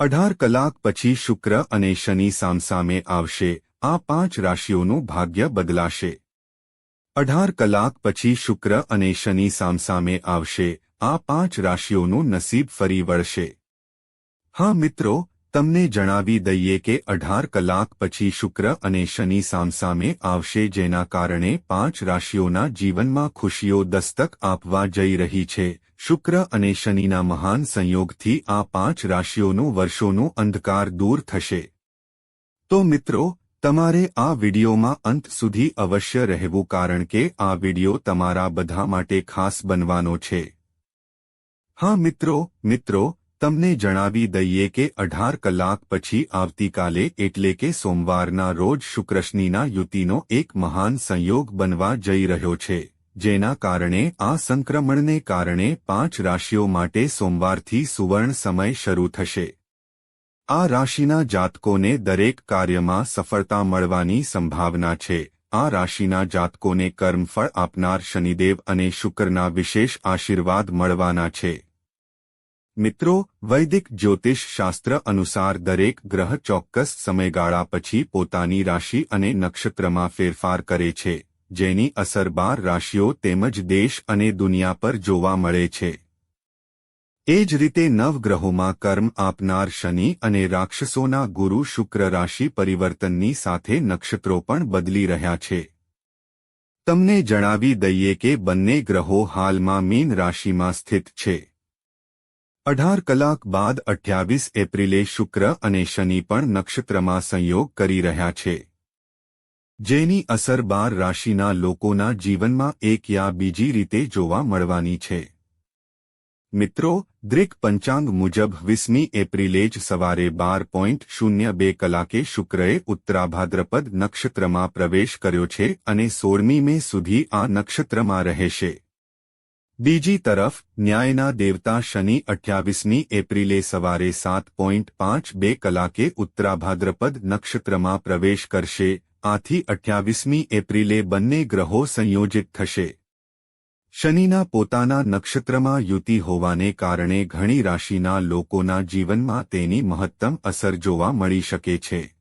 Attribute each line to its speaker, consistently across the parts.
Speaker 1: અઢાર કલાક પછી શુક્ર અને શનિ સામસામે આવશે, આ પાંચ રાશિઓનું ભાગ્ય બદલાશે. અઢાર કલાક પછી શુક્ર અને શનિ સામસામે આવશે, આ પાંચ રાશિઓનું નસીબ ફરી વળશે. હા મિત્રો તમને જણાવી દઈએ કે અઢાર કલાક પછી શુક્ર અને શનિ સામસામે આવશે, જેના કારણે પાંચ રાશિઓના જીવનમાં ખુશીઓ દસ્તક આપવા જઈ રહી છે. શુક્ર અને શનિના મહાન સંયોગથી આ પાંચ રાશિઓનું વર્ષોનું અંધકાર દૂર થશે. તો મિત્રો, તમારે આ વિડિયોમાં અંત સુધી અવશ્ય રહેવું, કારણ કે આ વિડિયો તમારા બધા માટે ખાસ બનવાનો છે. હા મિત્રો મિત્રો તમને જણાવી દઈએ કે અઢાર કલાક પછી આવતીકાલે એટલે કે સોમવારના રોજ શુક્રશનિના યુતિનો એક મહાન સંયોગ બનવા જઈ રહ્યો છે, જેના કારણે આ સંક્રમણને કારણે પાંચ રાશિઓ માટે સોમવારથી સુવર્ણ સમય શરૂ થશે. આ રાશિના જાતકોને દરેક કાર્યમાં સફળતા મળવાની સંભાવના છે. આ રાશિના જાતકોને કર્મફળ આપનાર શનિદેવ અને શુક્રના વિશેષ આશીર્વાદ મળવાના છે. મિત્રો, વૈદિક જ્યોતિષ શાસ્ત્ર અનુસાર દરેક ગ્રહ ચોક્કસ સમયગાળા પછી પોતાની રાશિ અને નક્ષત્રમાં ફેરફાર કરે છે, જેની અસર બાર રાશિઓ તેમજ દેશ અને દુનિયા પર જોવા મળે છે. એ જ રીતે નવગ્રહોમાં કર્મ આપનાર શનિ અને રાક્ષસોના ગુરુ શુક્ર રાશિ પરિવર્તનની સાથે નક્ષત્રો પણ બદલી રહ્યા છે. તમને જણાવી દઈએ કે બંને ગ્રહો હાલમાં મીન રાશિમાં સ્થિત છે. અઢાર કલાક બાદ અઠ્યાવીસ એપ્રિલે શુક્ર અને શનિ પણ નક્ષત્રમાં સંયોગ કરી રહ્યા છે. જેની અસર બાર રાશિના લોકોના જીવનમાં એક યા બીજી રીતે જોવા મળવાની છે. મિત્રો, દ્રિક પંચાંગ મુજબ વીસમી એપ્રિલે જ સવારે બાર પોઈન્ટ શૂન્ય બે કલાકે શુક્રએ ઉત્તરાભાદ્રપદ નક્ષત્રમાં પ્રવેશ કર્યો છે અને સોળમી મે સુધી આ નક્ષત્રમાં રહેશે. બીજી તરફ, ન્યાયના દેવતા શનિ અઠ્યાવીસમી એપ્રિલે સવારે સાત પોઈન્ટ પાંચ બે કલાકે ઉત્તરાભાદ્રપદ નક્ષત્રમાં પ્રવેશ કરશે. આથી અઠ્યાવીસમી એપ્રિલે બંને ગ્રહો સંયોજિત થશે. શનિના પોતાના નક્ષત્રમાં યુતિ હોવાને કારણે ઘણી રાશિના લોકોના જીવનમાં તેની મહત્તમ અસર જોવા મળી શકે છે.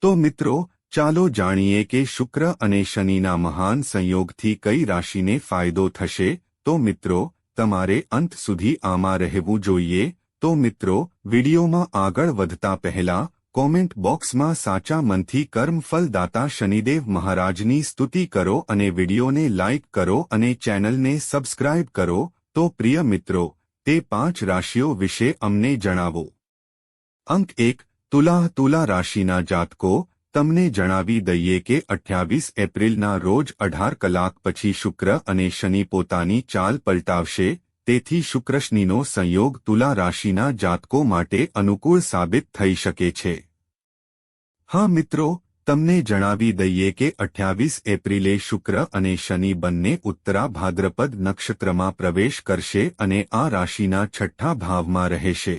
Speaker 1: તો મિત્રો ચાલો જાણીએ કે શુક્ર અને શનિના મહાન સંયોગથી કઈ રાશિને ફાયદો થશે? તો મિત્રો, તમારે અંત સુધી આમાં રહેવું જોઈએ. તો મિત્રો, વિડીયોમાં આગળ વધતા પહેલા, કોમેન્ટ બોક્સમાં સાચા મનથી કર્મફલદાતા શનિદેવ મહારાજની સ્તુતિ કરો અને વિડીયોને લાઇક કરો અને ચેનલને સબસ્ક્રાઇબ કરો. તો પ્રિય મિત્રો, તે પાંચ રાશિઓ વિશે અમને જણાવો. અંક એક, તુલા તુલા રાશિના જાતકો. તમને જણાવી દઈએ કે અઠ્યાવીસ એપ્રિલના રોજ અઢાર કલાક પછી શુક્ર અને શનિ પોતાની ચાલ પલટાવશે, તેથી શુક્રશનિનો સંયોગ તુલા રાશિના જાતકો માટે અનુકૂળ સાબિત થઈ શકે છે. હા મિત્રો, તમને જણાવી દઈએ કે અઠ્યાવીસ એપ્રિલે શુક્ર અને શનિ બંને ઉત્તરા ભાદ્રપદ નક્ષત્રમાં પ્રવેશ કરશે અને આ રાશિના છઠ્ઠા ભાવમાં રહેશે.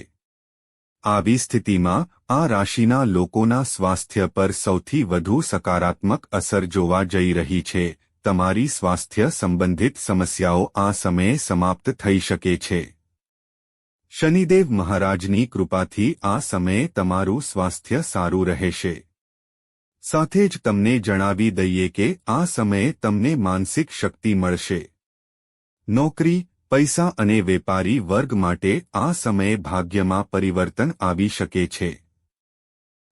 Speaker 1: આવી સ્થિતિમાં, આ રાશિના લોકોના સ્વાસ્થ્ય પર સૌથી વધુ સકારાત્મક અસર જોવા જઈ રહી છે. તમારી સ્વાસ્થ્ય સંબંધિત સમસ્યાઓ આ સમયે સમાપ્ત થઈ શકે છે. શનિદેવ મહારાજની કૃપાથી આ સમયે તમારું સ્વાસ્થ્ય સારું રહેશે. સાથે જ તમને જણાવી દઈએ કે આ સમયે તમને માનસિક શક્તિ મળશે. નોકરી પૈસા અને વેપારી વર્ગ માટે આ સમયે ભાગ્યમાં પરિવર્તન આવી શકે છે.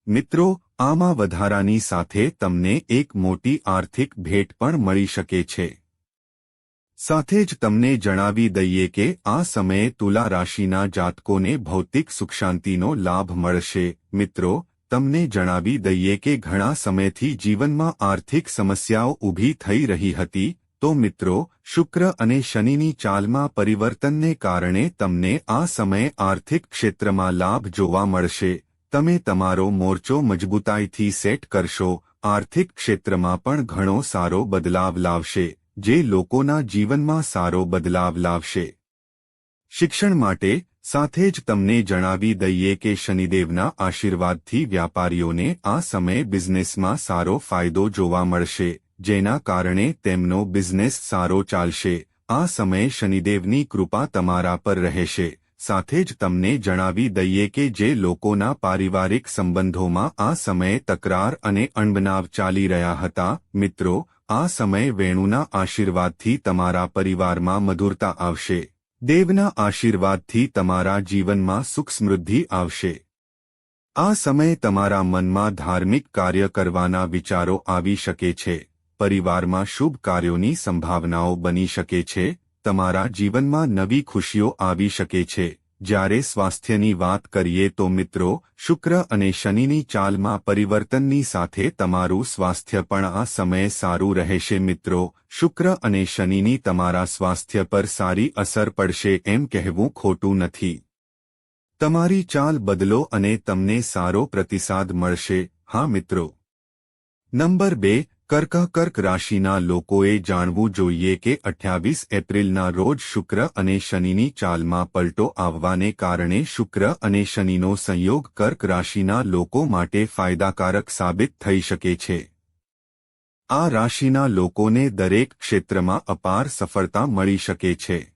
Speaker 1: મિત્રો, આમાં વધારાની સાથે તમને એક મોટી આર્થિક ભેટ પણ મળી શકે છે. સાથે જ તમને જણાવી દઈએ કે આ સમયે તુલા રાશિના જાતકોને ભૌતિક સુખશાંતિનો લાભ મળશે. મિત્રો, તમને જણાવી દઈએ કે ઘણા સમયથી જીવનમાં આર્થિક સમસ્યાઓ ઊભી થઈ રહી હતી તો મિત્રો, શુક્ર અને શનિની ચાલમાં પરિવર્તનને કારણે તમને આ સમયે આર્થિક ક્ષેત્રમાં લાભ જોવા મળશે. તમે તમારો મોરચો મજબૂતાઈથી સેટ કરશો. આર્થિક ક્ષેત્રમાં પણ ઘણો સારો બદલાવ લાવશે, જે લોકોના જીવનમાં સારો બદલાવ લાવશે. શિક્ષણ માટે સાથે જ તમને જણાવી દઈએ કે શનિદેવના આશીર્વાદથી વ્યાપારીઓને આ સમયે બિઝનેસમાં સારો ફાયદો જોવા મળશે. જેના કારણે તેમનો બિઝનેસ સારો ચાલશે. આ સમયે શનિદેવની કૃપા તમારા પર રહેશે. સાથે જ તમને જણાવી દઈએ કે જે લોકોના પારિવારિક સંબંધોમાં આ સમયે તકરાર અને અણબનાવ ચાલી રહ્યા હતા, મિત્રો, આ સમયે વેણુના આશીર્વાદથી તમારા પરિવારમાં મધુરતા આવશે. દેવના આશીર્વાદથી તમારા જીવનમાં સુખ સમૃદ્ધિ આવશે. આ સમયે તમારા મનમાં ધાર્મિક કાર્ય કરવાના વિચારો આવી શકે છે. પરિવારમાં શુભ કાર્યોની સંભાવનાઓ બની શકે છે, તમારા જીવનમાં નવી ખુશીઓ આવી શકે છે. જ્યારે સ્વાસ્થ્યની વાત કરીએ તો મિત્રો, શુક્ર અને શનિની ચાલમાં પરિવર્તનની સાથે તમારું સ્વાસ્થ્ય પણ આ સમયે સારું રહેશે મિત્રો. શુક્ર અને શનિની તમારા સ્વાસ્થ્ય પર સારી અસર પડશે એમ કહેવું ખોટું નથી. તમારી ચાલ બદલો અને તમને સારો પ્રતિસાદ મળશે. હા મિત્રો. નંબર બે કર્ક કર્ક રાશિના લોકોએ જાણવું જોઈએ કે અઠ્યાવીસ એપ્રિલના રોજ શુક્ર અને શનિની ચાલમાં પલટો આવવાને કારણે શુક્ર અને શનિનો સંયોગ કર્ક રાશિના લોકો માટે ફાયદાકારક સાબિત થઈ શકે છે. આ રાશિના લોકોને દરેક ક્ષેત્રમાં અપાર સફળતા મળી શકે છે.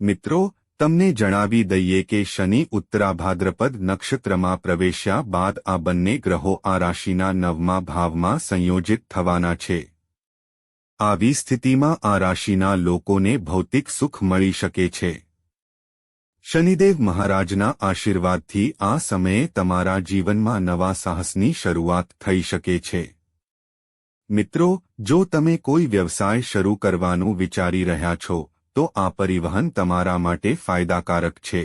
Speaker 1: મિત્રો તમને જણાવી દઈએ કે શનિ ઉત્તરાભાદ્રપદ નક્ષત્રમાં પ્રવેશ્યા બાદ આ બંને ગ્રહો આ રાશિના નવમા ભાવમાં સંયોજિત થવાના છે. આવી સ્થિતિમાં આ રાશિના લોકોને ભૌતિક સુખ મળી શકે છે. શનિદેવ મહારાજના આશીર્વાદથી આ સમયે તમારા જીવનમાં નવા સાહસની શરૂઆત થઈ શકે છે. મિત્રો, જો તમે કોઈ વ્યવસાય શરૂ કરવાનું વિચારી રહ્યા છો તો આ પરિવહન તમારા માટે ફાયદાકારક છે.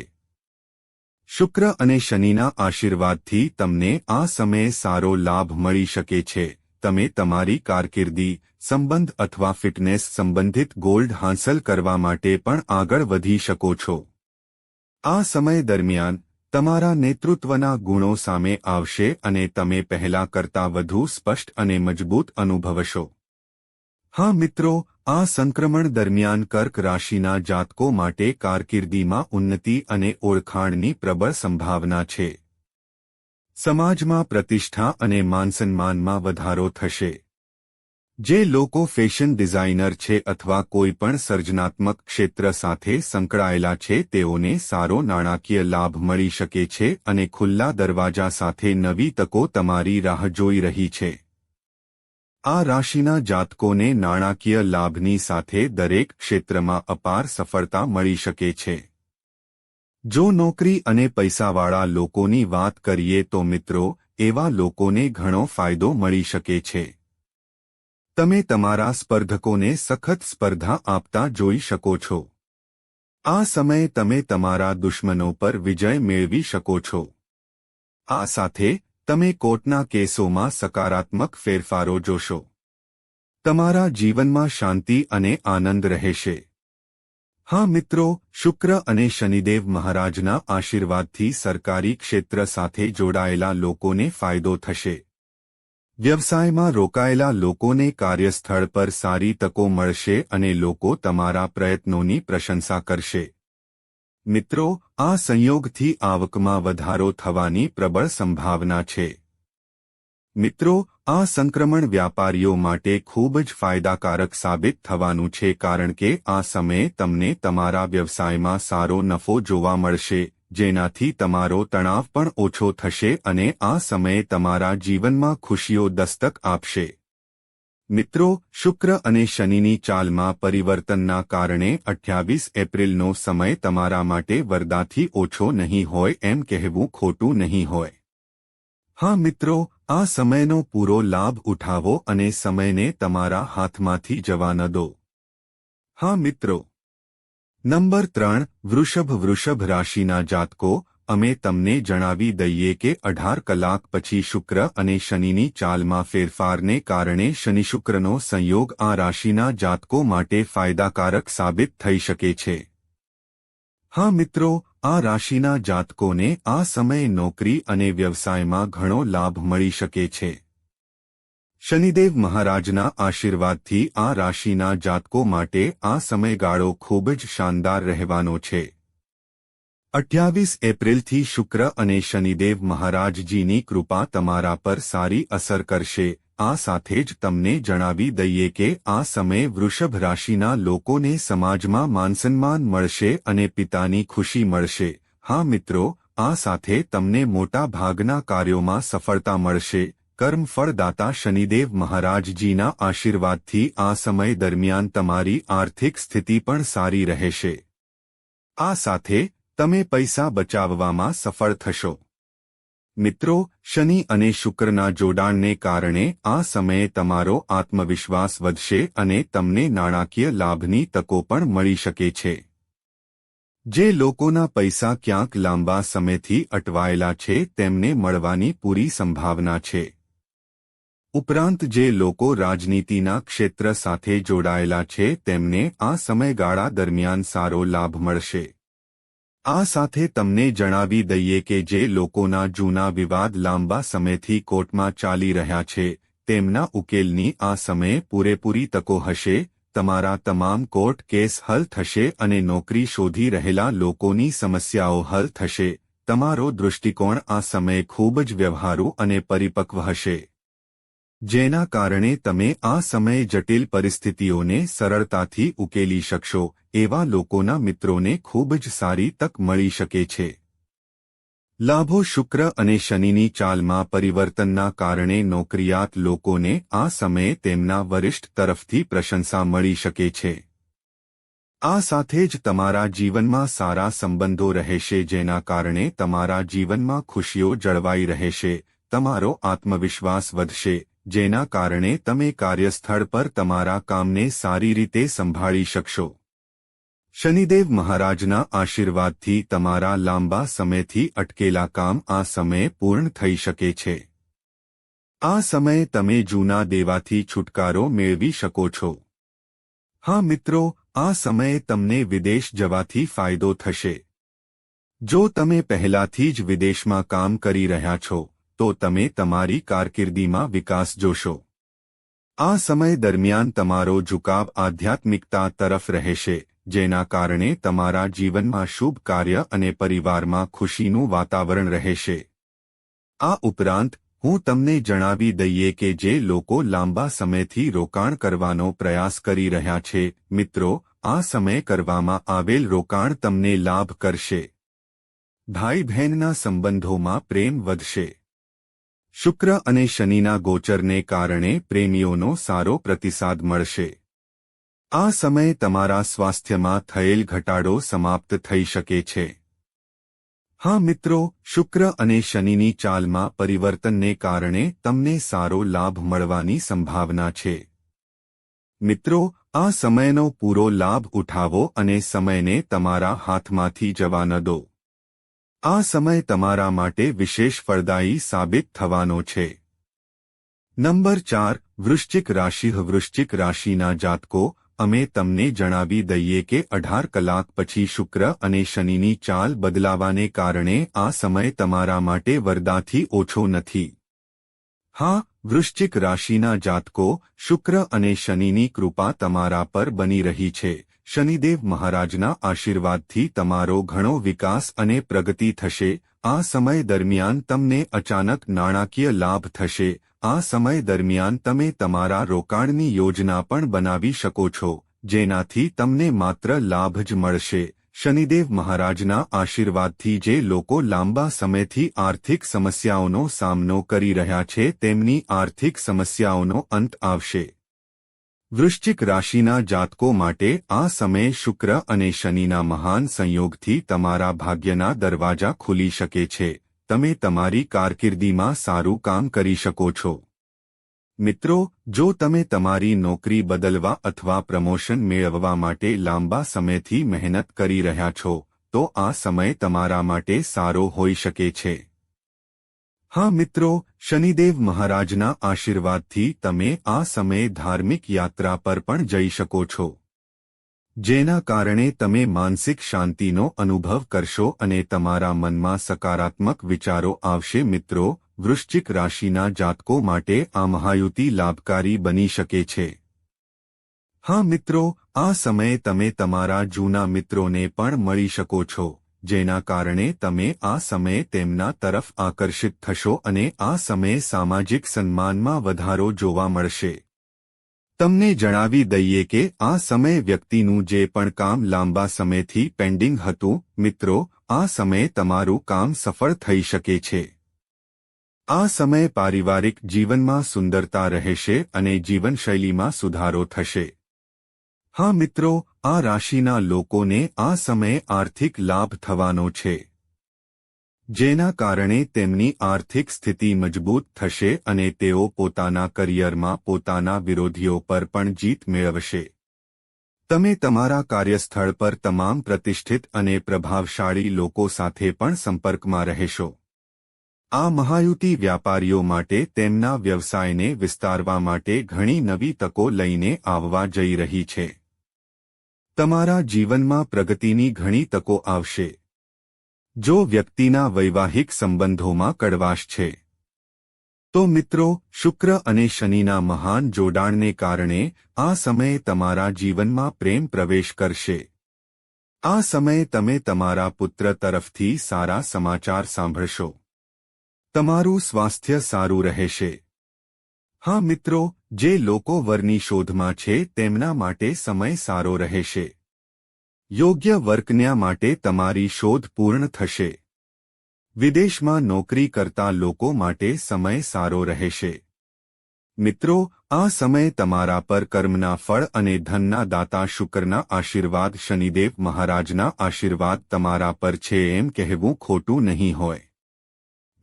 Speaker 1: શુક્ર અને શનિના આશીર્વાદથી તમને આ સમયે સારો લાભ મળી શકે છે. તમે તમારી કારકિર્દી, સંબંધ અથવા ફિટનેસ સંબંધિત ગોલ્ડ હાંસલ કરવા માટે પણ આગળ વધી શકો છો. આ સમય દરમિયાન, તમારા નેતૃત્વના ગુણો સામે આવશે અને તમે પહેલા કરતાં વધુ સ્પષ્ટ અને મજબૂત અનુભવશો. હા મિત્રો, આ સંક્રમણ દરમિયાન કર્ક રાશિના જાતકો માટે કારકિર્દીમાં ઉન્નતિ અને ઓળખાણની પ્રબળ સંભાવના છે. સમાજમાં પ્રતિષ્ઠા અને માનસન્માનમાં વધારો થશે. જે લોકો ફેશન ડિઝાઇનર છે અથવા કોઈપણ સર્જનાત્મક ક્ષેત્ર સાથે સંકળાયેલા છે, તેઓને સારો નાણાકીય લાભ મળી શકે છે અને ખુલ્લા દરવાજા સાથે નવી તકો તમારી રાહ જોઈ રહી છે. આ રાશિના જાતકોને નાણાકીય લાભની સાથે દરેક ક્ષેત્રમાં અપાર સફળતા મળી શકે છે. જો નોકરી અને પૈસાવાળા લોકોની વાત કરીએ તો મિત્રો, એવા લોકોને ઘણો ફાયદો મળી શકે છે. તમે તમારા સ્પર્ધકોને સખત સ્પર્ધા આપતા જોઈ શકો છો. આ સમયે તમે તમારા દુશ્મનો પર વિજય મેળવી શકો છો. આ સાથે તમે કોર્ટના કેસોમાં સકારાત્મક ફેરફારો જોશો. તમારા જીવનમાં શાંતિ અને આનંદ રહેશે. હા મિત્રો, શુક્ર અને શનિદેવ મહારાજના આશીર્વાદથી સરકારી ક્ષેત્ર સાથે જોડાયેલા લોકોને ફાયદો થશે. વ્યવસાયમાં રોકાયેલા લોકોને કાર્યસ્થળ પર સારી તકો મળશે અને લોકો તમારા પ્રયત્નોની પ્રશંસા કરશે. મિત્રો, આ સંયોગથી આવકમાં વધારો થવાની પ્રબળ સંભાવના છે. મિત્રો, આ સંક્રમણ વ્યાપારીઓ માટે ખૂબ જ ફાયદાકારક સાબિત થવાનું છે કારણ કે આ સમયે તમને તમારા વ્યવસાયમાં સારો નફો જોવા મળશે, જેનાથી તમારો તણાવ પણ ઓછો થશે અને આ સમયે તમારા જીવનમાં ખુશીઓ દસ્તક આપશે. મિત્રો, શુક્ર અને શનિની ચાલમાં પરિવર્તનના કારણે અઠ્યાવીસ એપ્રિલનો સમય તમારા માટે વરદાથી ઓછો નહીં હોય એમ કહેવું ખોટું નહીં હોય. હા મિત્રો, આ સમયનો પૂરો લાભ ઉઠાવો અને સમયને તમારા હાથમાંથી જવા ન દો. હા મિત્રો. નંબર ત્રણ, વૃષભ વૃષભ રાશિના જાતકો અમે તમને જણાવી દઈએ કે અઢાર કલાક પછી શુક્ર અને શનિની ચાલમાં ફેરફારને કારણે શનિશુક્રનો સંયોગ આ રાશિના જાતકો માટે ફાયદાકારક સાબિત થઈ શકે છે. હા મિત્રો, આ રાશિના જાતકોને આ સમયે નોકરી અને વ્યવસાયમાં ઘણો લાભ મળી શકે છે. શનિદેવ મહારાજના આશીર્વાદથી આ રાશિના જાતકો માટે આ સમયગાળો ખૂબ જ શાનદાર રહેવાનો છે. અઠ્યાવીસ એપ્રિલથી શુક્ર અને શનિદેવ મહારાજજીની કૃપા તમારા પર સારી અસર કરશે. આ સાથે જ તમને જણાવી દઈએ કે આ સમયે વૃષભ રાશિના લોકોને સમાજમાં માનસન્માન મળશે અને પિતાની ખુશી મળશે. હા મિત્રો, આ સાથે તમને મોટા ભાગના કાર્યોમાં સફળતા મળશે. કર્મફળદાતા શનિદેવ મહારાજજીના આશીર્વાદથી આ સમય દરમિયાન તમારી આર્થિક સ્થિતિ પણ સારી રહેશે. આ સાથે તમે પૈસા બચાવવામાં સફળ થશો. મિત્રો, શનિ અને શુક્રના જોડાણને કારણે આ સમયે તમારો આત્મવિશ્વાસ વધશે અને તમને નાણાકીય લાભની તકો પણ મળી શકે છે. જે લોકોના પૈસા ક્યાંક લાંબા સમયથી અટવાયેલા છે, તેમને મળવાની પૂરી સંભાવના છે. ઉપરાંત જે લોકો રાજનીતિના ક્ષેત્ર સાથે જોડાયેલા છે, તેમને આ સમયગાળા દરમિયાન સારો લાભ મળશે. આ સાથે તમને જણાવી દઈએ કે જે લોકોના જૂના વિવાદ લાંબા સમયથી કોર્ટમાં ચાલી રહ્યા છે, તેમના ઉકેલની આ સમયે પૂરેપૂરી તકો હશે, તમારા તમામ કોર્ટ કેસ હલ થશે અને નોકરી શોધી રહેલા લોકોની સમસ્યાઓ હલ થશે, તમારો દૃષ્ટિકોણ આ સમયે ખૂબ જ વ્યવહારુ અને પરિપક્વ હશે. જેના કારણે તમે આ સમયે જટિલ પરિસ્થિતિઓને સરળતાથી ઉકેલી શકશો, એવા લોકોના મિત્રોને ખૂબ જ સારી તક મળી શકે છે. લાભો શુક્ર અને શનિની ચાલમાં પરિવર્તનના કારણે નોકરિયાત લોકોને આ સમયે તેમના વરિષ્ઠ તરફથી પ્રશંસા મળી શકે છે. આ સાથે જ તમારા જીવનમાં સારા સંબંધો રહેશે જેના કારણે તમારા જીવનમાં ખુશીઓ જળવાઈ રહેશે, તમારો આત્મવિશ્વાસ વધશે જેના કારણે તમે કાર્યસ્થળ પર તમારા કામને સારી રીતે સંભાળી શકશો. શનિદેવ મહારાજના આશીર્વાદથી તમારા લાંબા સમયથી અટકેલા કામ આ સમયે પૂર્ણ થઈ શકે છે. આ સમયે તમે જૂના દેવાથી છુટકારો મેળવી શકો છો. હા મિત્રો, આ સમયે તમને વિદેશ જવાથી ફાયદો થશે. જો તમે પહેલાથી જ વિદેશમાં કામ કરી રહ્યા છો તો તમે તમારી કારકિર્દીમાં વિકાસ જોશો. આ સમય દરમિયાન તમારો ઝુકાવ આધ્યાત્મિકતા તરફ રહેશે, જેના કારણે તમારા જીવનમાં શુભ કાર્ય અને પરિવારમાં ખુશીનું વાતાવરણ રહેશે. આ ઉપરાંત, હું તમને જણાવી દઈએ કે જે લોકો લાંબા સમયથી રોકાણ કરવાનો પ્રયાસ કરી રહ્યા છે, મિત્રો, આ સમયે કરવામાં આવેલ રોકાણ તમને લાભ કરશે. ભાઈ બહેનના સંબંધોમાં પ્રેમ વધશે. શુક્ર અને શનિના ગોચરને કારણે પ્રેમીઓનો સારો પ્રતિસાદ મળશે. આ સમયે તમારા સ્વાસ્થ્યમાં થયેલ ઘટાડો સમાપ્ત થઈ શકે છે. હા મિત્રો, શુક્ર અને શનિની ચાલમાં પરિવર્તનને કારણે તમને સારો લાભ મળવાની સંભાવના છે. મિત્રો, આ સમયનો પૂરો લાભ ઉઠાવો અને સમયને તમારા હાથમાંથી જવા ન દો. આ સમય તમારા માટે વિશેષ ફળદાયી સાબિત થવાનો છે. નંબર ચાર, વૃશ્ચિક રાશિ. વૃશ્ચિક રાશિના જાતકો, અમે તમને જણાવી દઈએ કે અઢાર કલાક પછી શુક્ર અને શનિની ચાલ બદલાવાને કારણે આ સમય તમારા માટે વરદાથી ઓછો નથી. હા, વૃશ્ચિક રાશિના જાતકો, શુક્ર અને શનિની કૃપા તમારા પર બની રહી છે. શનિદેવ મહારાજના આશીર્વાદથી તમારો ઘણો વિકાસ અને પ્રગતિ થશે. આ સમય દરમિયાન તમને અચાનક નાણાકીય લાભ થશે. આ સમય દરમિયાન તમે તમારા રોકાણની યોજના પણ બનાવી શકો છો, જેનાથી તમને માત્ર લાભ જ મળશે. શનિદેવ મહારાજના આશીર્વાદથી જે લોકો લાંબા સમયથી આર્થિક સમસ્યાઓનો સામનો કરી રહ્યા છે, તેમની આર્થિક સમસ્યાઓનો અંત આવશે. વૃશ્ચિક રાશિના જાતકો માટે આ સમયે શુક્ર અને શનિના મહાન સંયોગથી તમારા ભાગ્યના દરવાજા ખુલી શકે છે. તમે તમારી કારકિર્દીમાં સારું કામ કરી શકો છો. મિત્રો, જો તમે તમારી નોકરી બદલવા અથવા પ્રમોશન મેળવવા માટે લાંબા સમયથી મહેનત કરી રહ્યા છો, તો આ સમય તમારા માટે સારો હોઈ શકે છે. હા મિત્રો, શનિદેવ મહારાજના આશીર્વાદથી તમે આ સમયે ધાર્મિક યાત્રા પર પણ જઈ શકો છો. જેના કારણે તમે માનસિક શાંતિનો અનુભવ કરશો અને તમારા મનમાં સકારાત્મક વિચારો આવશે મિત્રો, વૃશ્ચિક રાશિના જાતકો માટે આ મહાયુતિ લાભકારી બની શકે છે. હા મિત્રો, આ સમયે તમે તમારા જૂના મિત્રોને પણ મળી શકો છો. જેના કારણે તમે આ સમયે તેમના તરફ આકર્ષિત થશો અને આ સમયે સામાજિક સન્માનમાં વધારો જોવા મળશે. તમને જણાવી દઈએ કે આ સમય વ્યક્તિનું જે પણ કામ લાંબા સમયથી પેન્ડિંગ હતું, મિત્રો, આ સમયે તમારું કામ સફળ થઈ શકે છે. આ સમય પારિવારિક જીવનમાં સુંદરતા રહેશે અને જીવનશૈલીમાં સુધારો થશે. હા, મિત્રો આ રાશિના લોકોને આ સમયે આર્થિક લાભ થવાનો છે. જેના કારણે તેમની આર્થિક સ્થિતિ મજબૂત થશે અને તેઓ પોતાના કરિયરમાં પોતાના વિરોધીઓ પર પણ જીત મેળવશે. તમે તમારા કાર્યસ્થળ પર તમામ પ્રતિષ્ઠિત અને પ્રભાવશાળી લોકો સાથે પણ સંપર્કમાં રહેશો. આ મહાયુતિ વ્યાપારીઓ માટે તેમના વ્યવસાયને વિસ્તારવા માટે ઘણી નવી તકો લઈને આવવા જઈ રહી છે. તમારા જીવનમાં પ્રગતિની ઘણી તકો આવશે. જો વ્યક્તિના વૈવાહિક સંબંધોમાં કડવાશ છે. તો મિત્રો, શુક્ર અને શનિના મહાન જોડાણને કારણે આ સમયે તમારા જીવનમાં પ્રેમ પ્રવેશ કરશે. આ સમયે તમે તમારા પુત્ર તરફથી સારા સમાચાર સાંભળશો. તમારું સ્વાસ્થ્ય સારું રહેશે. હા મિત્રો, જે લોકો વરની શોધમાં છે તેમના માટે સમય સારો રહેશે. યોગ્ય વર્કન્યા માટે તમારી શોધ પૂર્ણ થશે. વિદેશમાં નોકરી કરતા લોકો માટે સમય સારો રહેશે. મિત્રો, આ સમય તમારા પર કર્મના ફળ અને ધનના દાતા શુક્રના આશીર્વાદ, શનિદેવ મહારાજના આશીર્વાદ તમારા પર છે એમ કહેવું ખોટું નહીં હોય.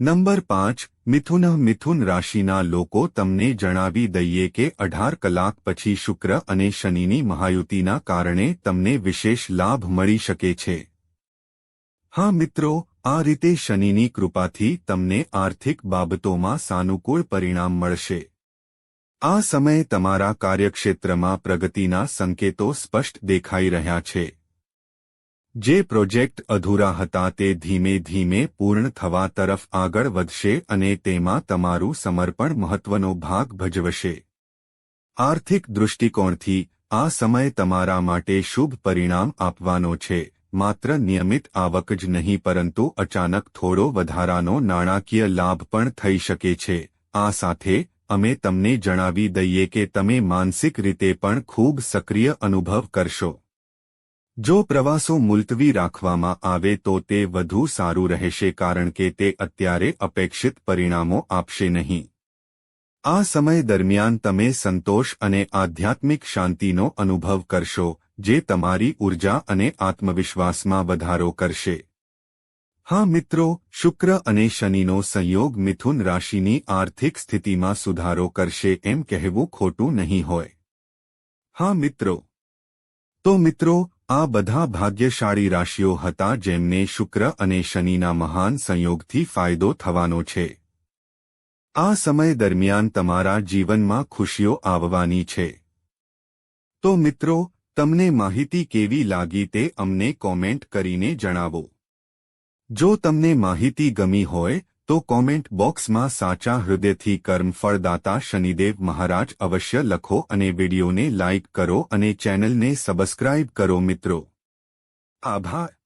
Speaker 1: નંબર પાંચ, મિથુન મિથુન રાશિના લોકો તમને જણાવી દઈએ કે અઢાર કલાક પછી શુક્ર અને શનિની મહાયુતિના કારણે તમને વિશેષ લાભ મળી શકે છે. હા મિત્રો, આ રીતે શનિની કૃપાથી તમને આર્થિક બાબતોમાં સાનુકૂળ પરિણામ મળશે. આ સમયે તમારા કાર્યક્ષેત્રમાં પ્રગતિના સંકેતો સ્પષ્ટ દેખાઈ રહ્યા છે. જે પ્રોજેક્ટ અધૂરા હતા તે ધીમે ધીમે પૂર્ણ થવા તરફ આગળ વધશે અને તેમાં તમારું સમર્પણ મહત્વનો ભાગ ભજવશે. આર્થિક દૃષ્ટિકોણથી, આ સમય તમારા માટે શુભ પરિણામ આપવાનો છે, માત્ર નિયમિત આવક જ નહીં પરંતુ અચાનક થોડો વધારાનો નાણાકીય લાભ પણ થઈ શકે છે. આ સાથે, અમે તમને જણાવી દઈએ કે તમે માનસિક રીતે પણ ખૂબ સક્રિય અનુભવ કરશો. જો પ્રવાસો મુલતવી રાખવામાં આવે તો તે વધુ સારું રહેશે કારણ કે તે અત્યારે અપેક્ષિત પરિણામો આપશે નહીં. આ સમય દરમિયાન તમે સંતોષ અને આધ્યાત્મિક શાંતિનો અનુભવ કરશો, જે તમારી ઊર્જા અને આત્મવિશ્વાસમાં વધારો કરશે. હા મિત્રો, શુક્ર અને શનિનો સંયોગ મિથુન રાશિની આર્થિક સ્થિતિમાં સુધારો કરશે એમ કહેવું ખોટું નહીં હોય. હા મિત્રો. તો મિત્રો આ બધા ભાગ્યશાળી રાશિઓ હતા જેમને શુક્ર અને શનિના મહાન સંયોગથી ફાયદો થવાનો છે. આ સમય દરમિયાન તમારા જીવનમાં ખુશીઓ આવવાની છે. તો મિત્રો, તમને માહિતી કેવી લાગી તે અમને કોમેન્ટ કરીને જણાવો. જો તમને માહિતી ગમી હોય તો કોમેન્ટ બોક્સમાં સાચા હૃદયથી કર્મફળદાતા શનિદેવ મહારાજ અવશ્ય લખો અને વિડીયોને લાઇક કરો અને ચેનલને સબસ્ક્રાઇબ કરો મિત્રો. આભાર.